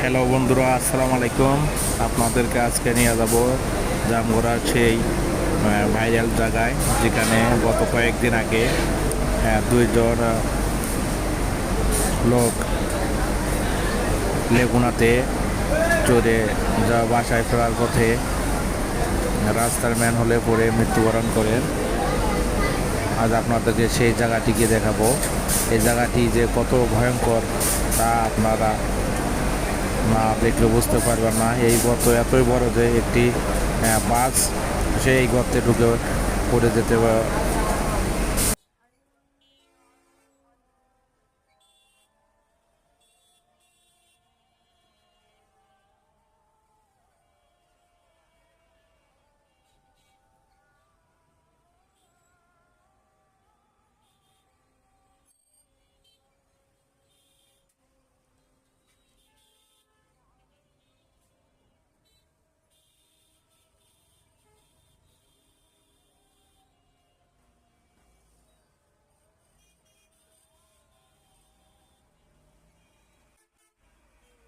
Hello বন্ধুরা, আসসালামু আলাইকুম। আপনাদেরকে আজকে নিয়ে যাব জামগড়ার সেই ভাইরাল জায়গায়, যেখানে গত কয়েকদিন আগে দুইজন লোক লেগুনাতে চড়ে যা বাসায় ফেরার পথে রাস্তার ম্যান হলে পরে মৃত্যুবরণ করেন। আজ আপনাদেরকে সেই জায়গাটিকে দেখাবো। এই জায়গাটি যে কত ভয়ঙ্কর, তা আপনারা না, দেখলে বুঝতে পারবেন না। এই গর্ত এতই বড় যে একটি বাস সেই গর্তে ঢুকে পড়ে যেতে